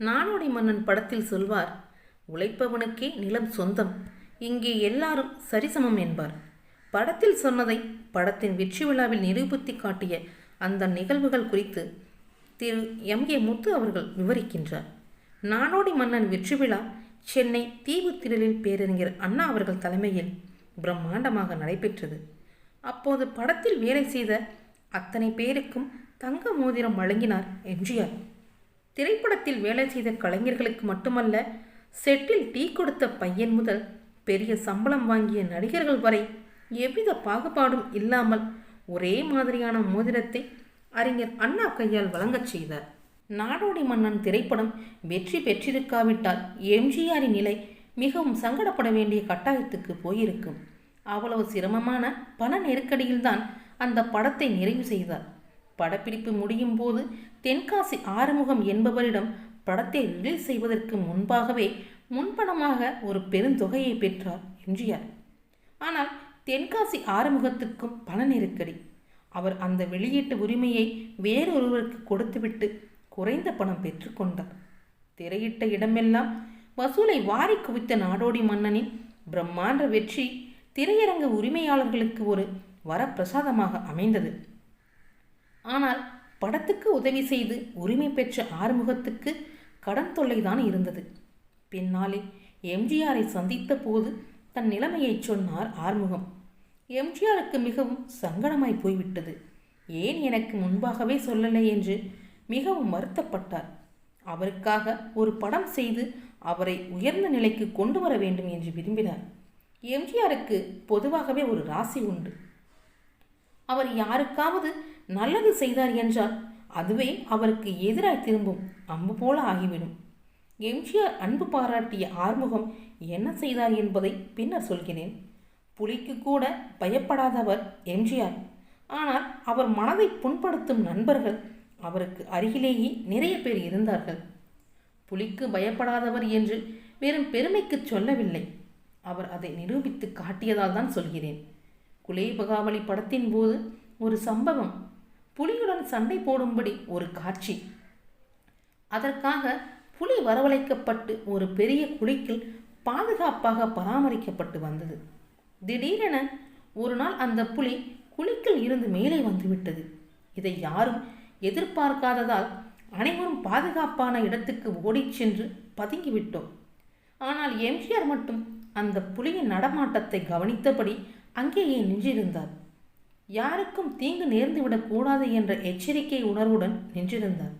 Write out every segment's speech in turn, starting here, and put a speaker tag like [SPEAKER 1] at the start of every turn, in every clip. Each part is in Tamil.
[SPEAKER 1] நானோடி மன்னன் படத்தில் சொல்வார் உழைப்பவனுக்கே நிலம் சொந்தம் இங்கே எல்லாரும் சரிசமம் என்பார். படத்தில் சொன்னதை படத்தின் வெற்றி விழாவில் நிரூபித்து காட்டிய அந்த நிகழ்வுகள் குறித்து திரு. எம். ஏ. முத்து அவர்கள் விவரிக்கின்றார். நானோடி மன்னன் வெற்றி விழா சென்னை தீவுத்திடலில் பேரறிஞர் அண்ணா அவர்கள் தலைமையில் பிரம்மாண்டமாக நடைபெற்றது. அப்போது படத்தில் வேலை செய்த அத்தனை பேருக்கும் தங்க மோதிரம் வழங்கினார் எம்ஜிஆர் திரைப்படத்தில் வேலை செய்த கலைஞர்களுக்கு மட்டுமல்ல செட்டில் டீ கொடுத்த பையன் முதல் பெரிய சம்பளம் வாங்கிய நடிகர்கள் வரை எவ்வித பாகுபாடும் இல்லாமல் ஒரே மாதிரியான மோதிரத்தை அறிஞர் அண்ணா கையால் வழங்கச் செய்தார். நாடோடி மன்னன் திரைப்படம் வெற்றி பெற்றிருக்காவிட்டால் எம்ஜிஆரின் நிலை மிகவும் சங்கடப்பட வேண்டிய கட்டாயத்துக்கு போயிருக்கும். அவ்வளவு சிரமமான பண நெருக்கடியில்தான் அந்த படத்தை நிறைவு செய்தார். படப்பிடிப்பு முடியும் போது தென்காசி ஆறுமுகம் என்பவரிடம் படத்தை ரிலீஸ் செய்வதற்கு முன்பாகவே முன்பணமாக ஒரு பெருந்தொகையை பெற்றார் எம்ஜிஆர். ஆனால் தென்காசி ஆறுமுகத்துக்கும் பண நெருக்கடி. அவர் அந்த வெளியீட்டு உரிமையை வேறொருவருக்கு கொடுத்துவிட்டு குறைந்த பணம் பெற்றுக்கொண்டார் திரையிட்ட இடமெல்லாம் வசூலை வாரி குவித்த நாடோடி மன்னனின் பிரம்மாண்ட வெற்றி திரையரங்க உரிமையாளர்களுக்கு ஒரு வரப்பிரசாதமாக அமைந்தது. ஆனால் படத்துக்கு உதவி செய்து உரிமை பெற்ற ஆறுமுகத்துக்கு கடன் தொல்லைதான் இருந்தது. பின்னாலே எம்ஜிஆரை சந்தித்த போது தன் நிலைமையை சொன்னார் ஆறுமுகம். எம்ஜிஆருக்கு மிகவும் சங்கடமாய் போய்விட்டது. ஏன் எனக்கு முன்பாகவே சொல்லலை என்று மிகவும் வருத்தப்பட்டார். அவருக்காக ஒரு படம் செய்து அவரை உயர்ந்த நிலைக்கு கொண்டு வர வேண்டும் என்று விரும்பினார். எம்ஜிஆருக்கு பொதுவாகவே ஒரு ராசி உண்டு. அவர் யாருக்காவது நல்லது செய்தார் என்றால் அதுவே அவருக்கு எதிராய் திரும்பும் அம்பு போல ஆகிவிடும். எம்ஜிஆர் அன்பு பாராட்டிய ஆறுமுகம் என்ன செய்தார் என்பதை பின்னர் சொல்கிறேன். புலிக்கு கூட பயப்படாதவர் எம்ஜிஆர். ஆனால் அவர் மனதை புண்படுத்தும் நண்பர்கள் அவருக்கு அருகிலேயே நிறைய பேர் இருந்தார்கள். புலிக்கு பயப்படாதவர் என்று வெறும் பெருமைக்கு சொல்லவில்லை. அவர் அதை நிரூபித்து காட்டியதால் தான் சொல்கிறேன். குலேபகாவலி படத்தின் போது ஒரு சம்பவம் புலியுடன் சண்டை போடும்படி ஒரு காட்சி. அதற்காக புலி வரவழைக்கப்பட்டு ஒரு பெரிய குழிக்கில் பாதுகாப்பாக பராமரிக்கப்பட்டு வந்தது. திடீரென ஒரு நாள் அந்த புலி குழிக்கில் இருந்து மேலே வந்துவிட்டது இதை யாரும் எதிர்பார்க்காததால் அனைவரும் பாதுகாப்பான இடத்துக்கு ஓடிச் சென்று பதுங்கிவிட்டோம் ஆனால் எம்ஜிஆர் மட்டும் அந்த புலியின் நடமாட்டத்தை கவனித்தபடி அங்கேயே நின்றிருந்தார். யாருக்கும் தீங்கு நேர்ந்துவிடக் கூடாது என்ற எச்சரிக்கை உணர்வுடன் நின்றிருந்தார்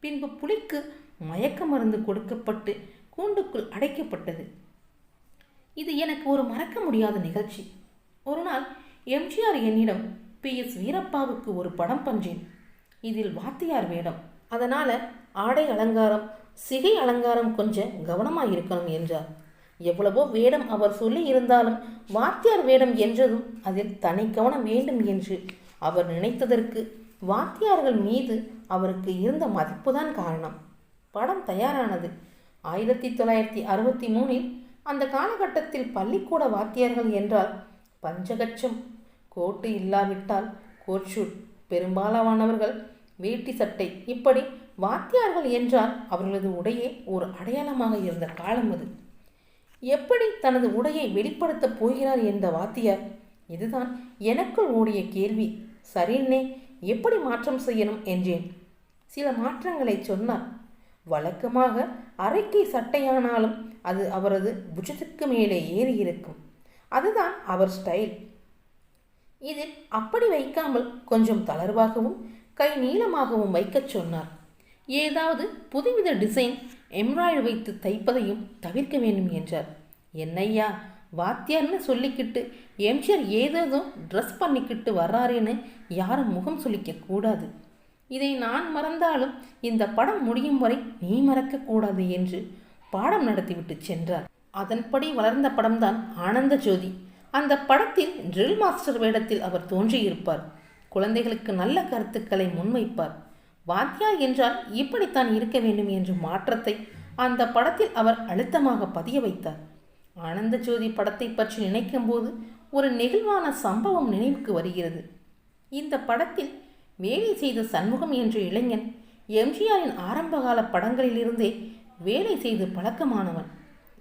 [SPEAKER 1] பின்பு புலிக்கு மயக்க மருந்து கொடுக்கப்பட்டு கூண்டுக்குள் அடைக்கப்பட்டது. இது எனக்கு ஒரு மறக்க முடியாத நிகழ்ச்சி. ஒரு நாள் எம்ஜிஆர் என்னிடம் பி. எஸ். வீரப்பாவுக்கு ஒரு படம் பஞ்சேன். இதில் வாத்தியார் வேடம். அதனால் ஆடை அலங்காரம் சிகை அலங்காரம் கொஞ்சம் கவனமாக இருக்கணும் என்றார். எவ்வளவோ வேடம் அவர் சொல்லி இருந்தாலும் வாத்தியார் வேடம் என்றதும் அதில் தனி கவனம் வேண்டும் என்று அவர் நினைத்ததற்கு வாத்தியார்கள் மீது அவருக்கு இருந்த மதிப்புதான் காரணம். படம் தயாரானது. ஆயிரத்தி தொள்ளாயிரத்தி அறுபத்தி மூணில் அந்த காலகட்டத்தில் பள்ளிக்கூட வாத்தியார்கள் என்றால் பஞ்சகச்சம். கோட்டு இல்லாவிட்டால் கோட்ஷூட் பெரும்பாலானவர்கள் வேட்டி சட்டை. இப்படி வாத்தியார்கள் என்றால் அவர்களது உடையே ஒரு அடையாளமாக இருந்த காலம் அது. எப்படி தனது உடையை வெளிப்படுத்தப் போகிறார் என்ற வாத்தியார்? இதுதான் எனக்குள் ஓடிய கேள்வி. சரின்னே எப்படி மாற்றம் செய்யணும் என்றேன். சில மாற்றங்களை சொன்னார். வழக்கமாக அரைக்கை சட்டையானாலும் அது அவரது புஜத்துக்கு மேலே ஏறி இருக்கும். அதுதான் அவர் ஸ்டைல். இதில் அப்படி வைக்காமல் கொஞ்சம் தளர்வாகவும் கை நீளமாகவும் வைக்கச் சொன்னார். ஏதாவது புதுவித டிசைன் எம்ப்ராய்டு வைத்து தைப்பதையும் தவிர்க்க வேண்டும் என்றார். என்னையா வாத்தியார்னு சொல்லிக்கிட்டு எம்ஜிஆர் ஏதேதும் ட்ரெஸ் பண்ணிக்கிட்டு வர்றாருன்னு யாரும் முகம் சொல்லிக்க கூடாது இதை நான் மறந்தாலும் இந்த படம் முடியும் வரை நீ மறக்கக்கூடாது என்று பாடம் நடத்திவிட்டு சென்றார். அதன்படி வளர்ந்த படம்தான் ஆனந்த ஜோதி. அந்த படத்தில் ட்ரில் மாஸ்டர் வேடத்தில் அவர் தோன்றியிருப்பார். குழந்தைகளுக்கு நல்ல கருத்துக்களை முன்வைப்பார். வாத்தியார் என்றால் இப்படித்தான் இருக்க வேண்டும் என்ற மாற்றத்தை அந்த படத்தில் அவர் அழுத்தமாக பதிய வைத்தார். ஆனந்த ஜோதி படத்தை பற்றி நினைக்கும் போது ஒரு நெகிழ்வான சம்பவம் நினைவுக்கு வருகிறது. இந்த படத்தில் வேலை செய்த சண்முகம் என்ற இளைஞன் எம்ஜிஆரின் ஆரம்பகால படங்களிலிருந்தே வேலை செய்து பழக்கமானவன்.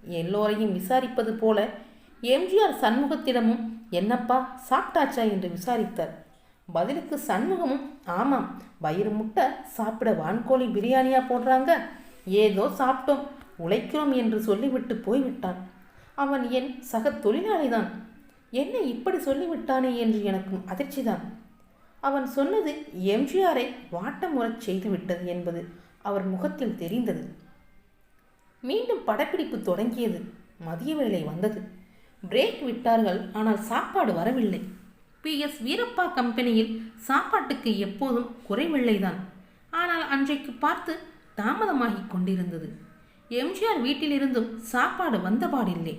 [SPEAKER 1] எல்லோரையும் விசாரிப்பது போல எம்ஜிஆர் சண்முகத்திடமும் என்னப்பா சாப்பிட்டாச்சா? என்று விசாரித்தார். பதிலுக்கு சண்முகமும் ஆமாம் வயிறு முட்டை சாப்பிட வான்கோழி பிரியாணியா போடுறாங்க. ஏதோ சாப்பிட்டோம் உழைக்கிறோம் என்று சொல்லிவிட்டு போய்விட்டான். அவன் என் சக தொழிலாளிதான். என்ன இப்படி சொல்லிவிட்டானே என்று எனக்கும் அதிர்ச்சிதான். அவன் சொன்னது எம்ஜிஆரை வாட்டமுறச் செய்துவிட்டது என்பது அவர் முகத்தில் தெரிந்தது. மீண்டும் படப்பிடிப்பு தொடங்கியது. மதிய வேலை வந்தது. பிரேக் விட்டார்கள் ஆனால் சாப்பாடு வரவில்லை. பி. எஸ். வீரப்பா கம்பெனியில் சாப்பாட்டுக்கு எப்போதும் குறைவில்லைதான். ஆனால் அன்றைக்கு பார்த்து தாமதமாகிக் கொண்டிருந்தது. எம்ஜிஆர் வீட்டிலிருந்தும் சாப்பாடு வந்தபாடில்லை.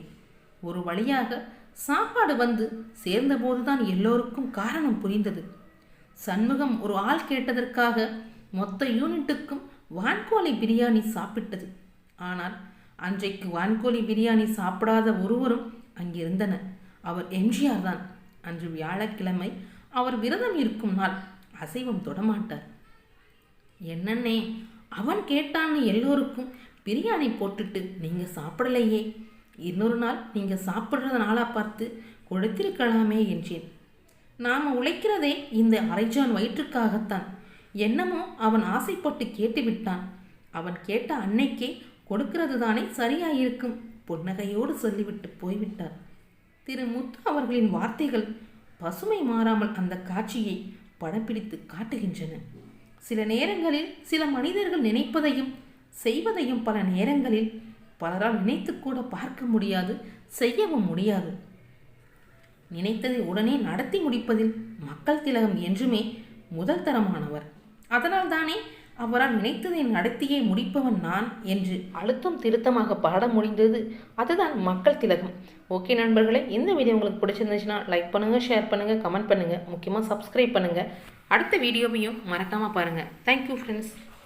[SPEAKER 1] ஒரு வழியாக சாப்பாடு வந்து சேர்ந்தபோதுதான் எல்லோருக்கும் காரணம் புரிந்தது. சண்முகம் ஒரு ஆள் கேட்டதற்காக மொத்த யூனிட்டுக்கும் வான்கோழி பிரியாணி சாப்பிட்டது. ஆனால் அன்றைக்கு வான்கோழி பிரியாணி சாப்பிடாத ஒருவரும் அங்கிருந்தனர். அவர் எம்ஜிஆர் தான். அன்று வியாழக்கிழமை அவர் விரதம் இருக்கும் நாள். அசைவம் தொடமாட்டார். என்னன்னே அவன் கேட்டான்னு எல்லோருக்கும் பிரியாணி போட்டுட்டு நீங்கள் சாப்பிடலையே. இன்னொரு நாள் நீங்கள் சாப்பிட்றத நாளாக பார்த்து கொடுத்திருக்கலாமே என்றேன். நாம் உழைக்கிறதே இந்த அரைஜான் வயிற்றுக்காகத்தான். என்னமோ அவன் ஆசைப்பட்டு கேட்டுவிட்டான். அவன் கேட்ட அன்னைக்கே கொடுக்கிறது தானே சரியாயிருக்கும் புன்னகையோடு சொல்லிவிட்டு போய்விட்டார். திரு முத்து அவர்களின் வார்த்தைகள் பசுமை மாறாமல் அந்த காட்சியை படப்பிடித்து காட்டுகின்றன. சில நேரங்களில் சில மனிதர்கள் நினைப்பதையும் செய்வதையும் பல நேரங்களில் பலரால் நினைத்து கூட பார்க்க முடியாது செய்யவும் முடியாது. நினைத்ததை உடனே நடத்தி முடிப்பதில் மக்கள் திலகம் என்றுமே முதல் தரமானவர் அதனால் தானே அவரால் நினைத்ததை நடத்தியே முடிப்பவன் நான் என்று அழுத்தம் திருத்தமாக பாட முடிந்தது. அதுதான் மக்கள் திலகம். ஓகே நண்பர்களே இந்த வீடியோ உங்களுக்கு பிடிச்சிருந்துச்சுன்னா லைக் பண்ணுங்கள் ஷேர் பண்ணுங்கள் கமெண்ட் பண்ணுங்கள் முக்கியமாக சப்ஸ்கிரைப் பண்ணுங்கள் அடுத்த வீடியோவையும் மறக்காமல் பாருங்கள் தேங்க்யூ ஃப்ரெண்ட்ஸ்